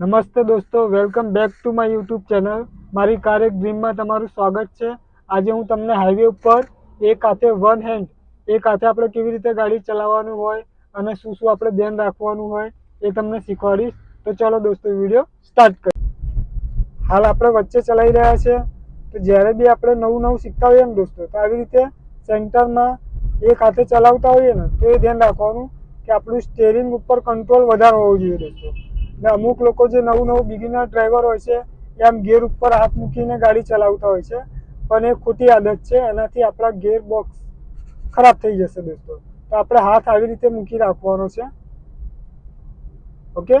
નમસ્તે દોસ્તો, welcome back to my YouTube channel. મારી કાર એક ડ્રીમમાં તમારું સ્વાગત છે. આજે હું તમને હાઈવે ઉપર એક હાથે વન હેન્ડ, એક હાથે આપણે કેવી રીતે ગાડી ચલાવવાનું હોય અને શું શું આપણે ધ્યાન રાખવાનું હોય એ તમને શીખવાડીશ. તો ચાલો દોસ્તો, વીડિયો સ્ટાર્ટ કરીએ. હાલ આપણે વચ્ચે ચલાવી રહ્યા છે. તો જ્યારે બી આપણે નવું નવું શીખતા હોઈએ ને દોસ્તો, તો આવી રીતે સેન્ટરમાં એક હાથે ચલાવતા હોઈએ ને, તો એ ધ્યાન રાખવાનું કે આપણું સ્ટેરિંગ ઉપર કંટ્રોલ વધારે હોવો જોઈએ દોસ્તો. ને અમુક લોકો જે નવું નવું બિગિનર ડ્રાઈવર હોય છે, એ આમ ગેર ઉપર હાથ મૂકીને ગાડી ચલાવતા હોય છે. પણ એ ખોટી આદત છે, એનાથી આપણા ગેર બોક્સ ખરાબ થઈ જશે દોસ્તો. તો આપણે હાથ આવી રીતે મૂકી રાખવાનો છે. ઓકે?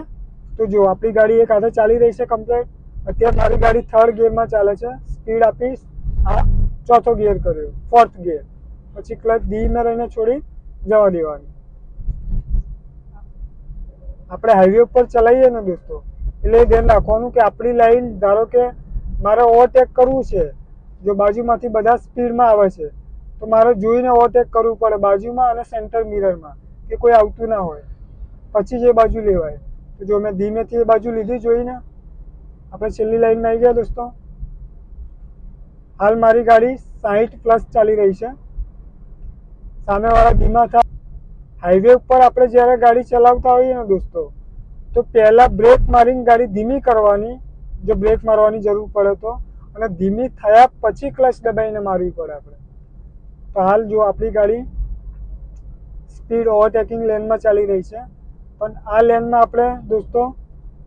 તો જો, આપણી ગાડી એક હાથે ચાલી રહી છે કમ્પ્લેટ અત્યારે મારી ગાડી થર્ડ ગિયરમાં ચાલે છે. સ્પીડ આપીશ. આ ચોથો ગિયર કર્યો. ફોર્થ ગિયર પછી ક્લચ ધીમે રહીને છોડી જવા દેવાની. આપણે હાઈવે ઉપર ચલાવીએ ને દોસ્તો, એટલે ધ્યાન રાખવાનું કે આપણી લાઈન ધારો કે મારે ઓવરટેક કરવું છે, જો બાજુમાંથી બધા સ્પીડમાં આવે છે, તો મારે જોઈને ઓવરટેક કરવું પડે બાજુમાં અને સેન્ટર મિરરમાં કે કોઈ આવતું ના હોય. પછી જ બાજુ લેવાય. તો જો મેં ધીમેથી એ બાજુ લીધી જોઈને, આપણે છેલ્લી લાઈનમાં આવી ગયા દોસ્તો. હાલ મારી ગાડી સાહીઠ પ્લસ ચાલી રહી છે. સામેવાળા ધીમા થાય હાઈવે ઉપર આપણે જ્યારે ગાડી ચલાવતા હોઈએ ને દોસ્તો, તો પહેલાં બ્રેક મારીને ગાડી ધીમી કરવાની, જો બ્રેક મારવાની જરૂર પડે તો, અને ધીમી થયા પછી ક્લચ દબાઈને મારવી પડે આપણે. તો હાલ જો આપણી ગાડી સ્પીડ ઓવરટેકિંગ લેનમાં ચાલી રહી છે, પણ આ લેનમાં આપણે દોસ્તો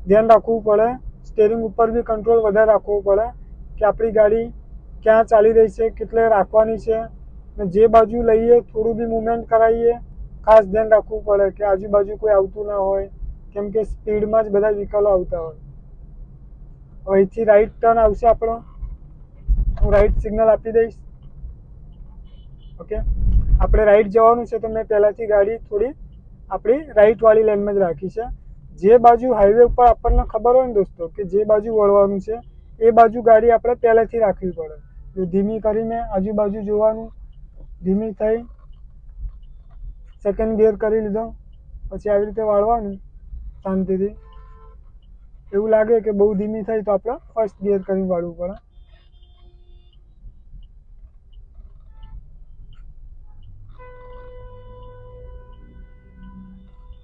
ધ્યાન રાખવું પડે, સ્ટેરિંગ ઉપર બી કંટ્રોલ વધારે રાખવો પડે, કે આપણી ગાડી ક્યાં ચાલી રહી છે, કેટલે રાખવાની છે, ને જે બાજુ લઈએ, થોડું બી મુવમેન્ટ કરાવીએ ખાસ ધ્યાન રાખવું પડે કે આજુબાજુ કોઈ આવતું ના હોય, કેમ કે સ્પીડમાં જ બધા વ્હીકલો આવતા હોય. અહીંથી રાઈટ ટર્ન આવશે આપણો. હું રાઈટ સિગ્નલ આપી દઈશ. ઓકે આપણે રાઈટ જવાનું છે તો મેં પહેલાંથી ગાડી થોડી આપણી રાઈટવાળી લેનમાં જ રાખી છે. જે બાજુ હાઈવે ઉપર આપણને ખબર હોય ને દોસ્તો, કે જે બાજુ વળવાનું છે, એ બાજુ ગાડી આપણે પહેલેથી રાખવી પડે. જો ધીમી કરીને આજુબાજુ જોવાનું, ધીમી થઈ સેકન્ડ ગિયર કરી લીધો. પછી આવી રીતે વાળવાનું શાંતિથી. એવું લાગે કે બહુ ધીમી થઈ તો આપણે ફર્સ્ટ ગિયર કરીને વાળવું પડે.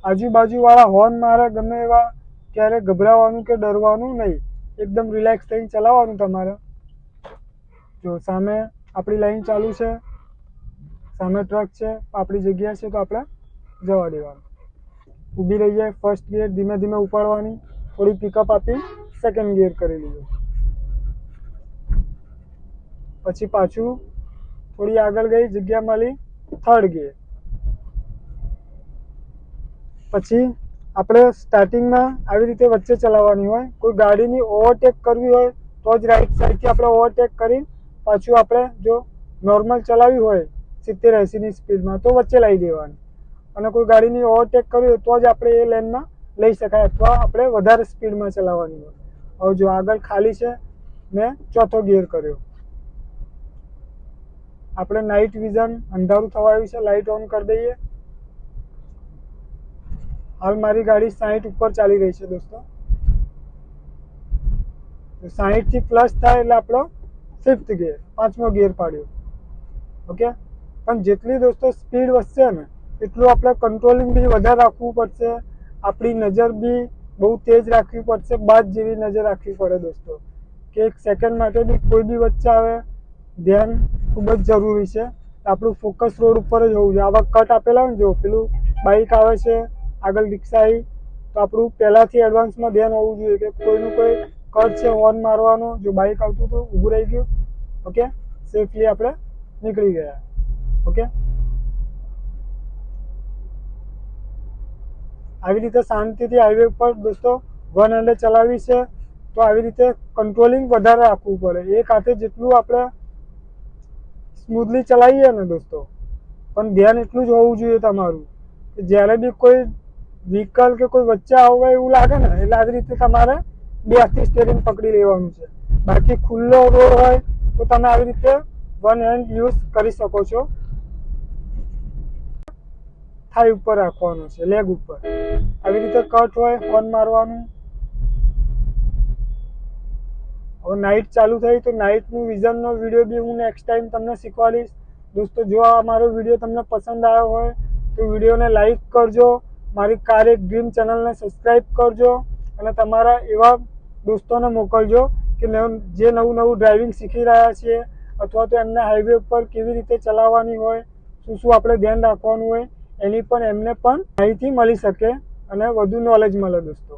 આજુબાજુવાળા હોર્ન મારે ગમે એવા ક્યારે ગભરાવાનું કે ડરવાનું નહીં. એકદમ રિલેક્સ થઈને ચલાવવાનું તમારે. જો સામે આપણી લાઈન ચાલુ છે. સામે ટ્રક છે, આપણી જગ્યા છે, તો આપણે જવા દેવાનું. ઊભી રહી જાય ફર્સ્ટ ગિયર ધીમે ધીમે ઉપાડવાની, થોડી પિકઅપ આપી સેકન્ડ ગિયર કરી લીધું. પછી પાછું થોડી આગળ ગઈ, જગ્યા મળી થર્ડ ગિયર પછી આપણે સ્ટાર્ટિંગમાં આવી રીતે વચ્ચે ચલાવવાની હોય, કોઈ ગાડીની ઓવરટેક કરવી હોય, તો જ રાઈટ સાઈડથી આપણે ઓવરટેક કરી, પાછું આપણે જો નોર્મલ ચલાવી હોય સિત્તેર એંસીની સ્પીડમાં તો વચ્ચે લાવી દેવાની. અને કોઈ ગાડીની ઓવરટેક કરવી હોય તો જ આપણે એ લેનમાં લઈ શકાય અથવા આપણે વધારે સ્પીડમાં ચલાવવાની હોય. હવે જો આગળ ખાલી છે, મેં ચોથો ગિયર કર્યો. આપણે નાઇટ વિઝન અંધારું થવા આવ્યું છે, લાઇટ ઓન કરી દઈએ. હાલ મારી ગાડી સાહીઠ ઉપર ચાલી રહી છે દોસ્તો. સાહીઠથી પ્લસ થાય એટલે આપણો ફિફ્થ ગિયર પાંચમો ગિયર પાડ્યો. ઓકે પણ જેટલી દોસ્તો સ્પીડ વધશે ને, એટલું આપણે કંટ્રોલિંગ બી વધારે રાખવું પડશે. આપણી નજર બી બહુ તેજ રાખવી પડશે, બાદ જેવી નજર રાખવી પડે દોસ્તો. કે એક સેકન્ડ માટે બી કોઈ બી વચ્ચે આવે, ધ્યાન ખૂબ જ જરૂરી છે. આપણું ફોકસ રોડ ઉપર જ હોવું જોઈએ. આવા કટ આપેલા ને જો, પેલું બાઇક આવે છે, આગળ રિક્ષા આવી, તો આપણું પહેલાંથી એડવાન્સમાં ધ્યાન હોવું જોઈએ કે કોઈનું કોઈ કટ છે હોર્ન મારવાનો, જો બાઇક આવતું હતું ઊભું રહી ગયું. ઓકે સેફલી આપણે નીકળી ગયા. ઓકે? આવી રીતે શાંતિથી હાઈવે પર દોસ્તો વન હંડ્રેડ ચલાવી છે, તો આવી રીતે કંટ્રોલિંગ વધારે રાખવું પડે. એક હાથે જેટલું આપણે સ્મૂથલી ચલાવીએ ને દોસ્તો, પણ ધ્યાન એટલું જ હોવું જોઈએ તમારું, કે જ્યારે બી કોઈ વ્હીકલ કે કોઈ વચ્ચે આવે એવું લાગે ને, એટલે આવી રીતે તમારે બે હાથથી સ્ટેરિંગ પકડી લેવાનું છે. બાકી ખુલ્લો રોડ હોય તો તમે આવી રીતે વન હેન્ડ યુઝ કરી શકો છો. થાઈ ઉપર રાખવાનું છે લેગ ઉપર. આવી રીતે કટ હોય હોર્ન મારવાનું. હવે નાઇટ ચાલુ થઈ તો નાઇટનું વિઝનનો વીડિયો બી હું નેક્સ્ટ ટાઈમ તમને શીખવાડીશ. દોસ્તો, જો આ મારો વીડિયો તમને પસંદ આવ્યો હોય, તો વિડીયોને લાઈક કરજો. મારી કાર એક ડ્રીમ ચેનલને સબસ્ક્રાઈબ કરજો. અને તમારા એવા દોસ્તોને મોકલજો કે જે નવું નવું ડ્રાઇવિંગ શીખી રહ્યા છીએ અથવા તો એમને હાઈવે ઉપર કેવી રીતે ચલાવવાની હોય, શું શું આપણે ધ્યાન રાખવાનું હોય એની પણ એમને પણ માહિતી મળી શકે અને વધુ નોલેજ મળે દોસ્તો.